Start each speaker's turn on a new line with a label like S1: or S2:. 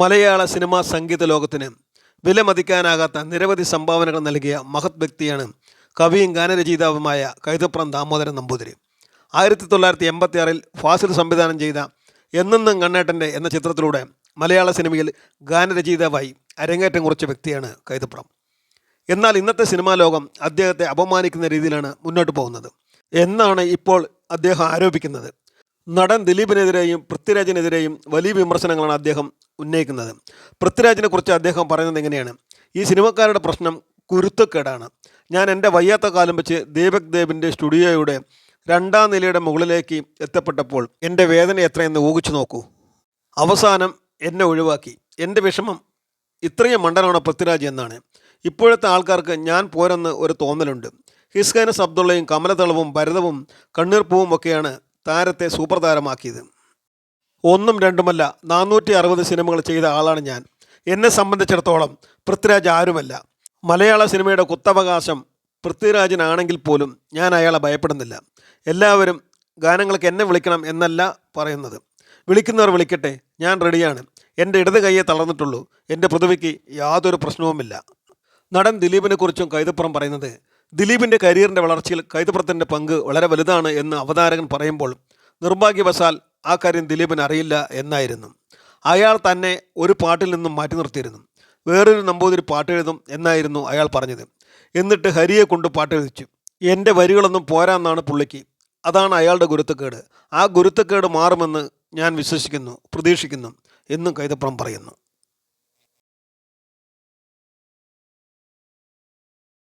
S1: മലയാള cinema സംഗീത ലോകത്തിന് വിലമതിക്കാനാകാത്ത നിരവധി സംഭാവനകൾ നൽകിയ മഹത് വ്യക്തിയാണ് കവിയും ഗാനരചയിതാവുമായ കൈതപ്രം ദാമോദരൻ നമ്പൂതിരി. ആയിരത്തി തൊള്ളായിരത്തി എൺപത്തി ആറിൽ ഫാസിൽ സംവിധാനം ചെയ്ത എന്നെന്നും കണ്ണേട്ടന്റെ എന്ന ചിത്രത്തിലൂടെ മലയാള സിനിമയിൽ ഗാനരചയിതാവായി അരങ്ങേറ്റം കുറിച്ച വ്യക്തിയാണ് കൈതപ്രം. എന്നാൽ ഇന്നത്തെ സിനിമാ ലോകം അദ്ദേഹത്തെ അപമാനിക്കുന്ന രീതിയിലാണ് മുന്നോട്ട് പോകുന്നത്. എന്നാണ് ഇപ്പോൾ അദ്ദേഹം ആരോപിക്കുന്നത്. നടൻ ദിലീപിനെതിരെയും പൃഥ്വിരാജിനെതിരെയും വലിയ വിമർശനങ്ങളാണ് അദ്ദേഹം ഉന്നയിക്കുന്നത്. പൃഥ്വിരാജിനെ കുറിച്ച് അദ്ദേഹം പറയുന്നത് എങ്ങനെയാണ്? ഈ സിനിമക്കാരുടെ പ്രശ്നം കുരുത്തക്കേടാണ്. ഞാൻ എന്റെ വയ്യാത്ത കാലം വെച്ച് ദീപക് ദേബിന്റെ സ്റ്റുഡിയോയുടെ രണ്ടാം നിലയുടെ മുകളിലേക്ക് എത്തപ്പെട്ടപ്പോൾ എന്റെ വേദന എത്രയെന്ന് ഊഹിച്ചു നോക്കൂ. അവസാനം എന്നെ ഒഴിവാക്കി. എന്റെ വിഷമം ഇത്രയും മണ്ടനാണ് പൃഥ്വിരാജ് എന്നാണ്. ഇപ്പോഴത്തെ ആൾക്കാർക്ക് ഞാൻ പോരെന്ന് ഒരു തോന്നലുണ്ട്. ഹിസ്കാനസ് അബ്ദുള്ളയും കമലതളവും ഭരതവും കണ്ണീർപ്പൂവും ഒക്കെയാണ് താരത്തെ സൂപ്പർ താരമാക്കിയത് ഒന്നും രണ്ടുമല്ല നാനൂറ്റി അറുപത് സിനിമകൾ ചെയ്ത ആളാണ് ഞാൻ. എന്നെ സംബന്ധിച്ചിടത്തോളം പൃഥ്വിരാജ് ആരുമല്ല. മലയാള സിനിമയുടെ കുത്തവകാശം പൃഥ്വിരാജിനാണെങ്കിൽ പോലും ഞാൻ അയാളെ ഭയപ്പെടുന്നില്ല. എല്ലാവരും ഗാനങ്ങൾക്ക് എന്നെ വിളിക്കണം എന്നല്ല പറയുന്നത്. വിളിക്കുന്നവർ വിളിക്കട്ടെ ഞാൻ റെഡിയാണ്. എന്റെ ഇടത് കൈയെ തളർന്നിട്ടുള്ളൂ. എന്റെ പൃഥ്വിക്ക് യാതൊരു പ്രശ്നവുമില്ല. നടൻ ദിലീപിനെക്കുറിച്ചും കൈതപ്പുറം പറയുന്നത് ദിലീപിന്റെ കരിയറിന്റെ വളർച്ചയിൽ കൈതപ്പുറത്തിന്റെ പങ്ക് വളരെ വലുതാണ് എന്ന് അവതാരകൻ പറയുമ്പോൾ നിർഭാഗ്യവശാൽ ആ കാര്യം ദിലീപിന് അറിയില്ല എന്നായിരുന്നു. അയാൾ തന്നെ ഒരു പാട്ടിൽ നിന്നും മാറ്റി നിർത്തിയിരുന്നു. വേറൊരു നമ്പൂതിരി പാട്ട് എഴുതും എന്നായിരുന്നു അയാൾ പറഞ്ഞത്. എന്നിട്ട് ഹരിയെ കൊണ്ട് പാട്ട് എഴുതിച്ചു. എന്റെ വരികളൊന്നും പോരാന്നാണ് പുള്ളിക്ക്. അതാണ് അയാളുടെ ഗുരുത്തക്കേട്. ആ ഗുരുത്തക്കേട് മാറുമെന്ന് ഞാൻ വിശ്വസിക്കുന്നു പ്രതീക്ഷിക്കുന്നു എന്നും കൈതപ്പുറം പറയുന്നു.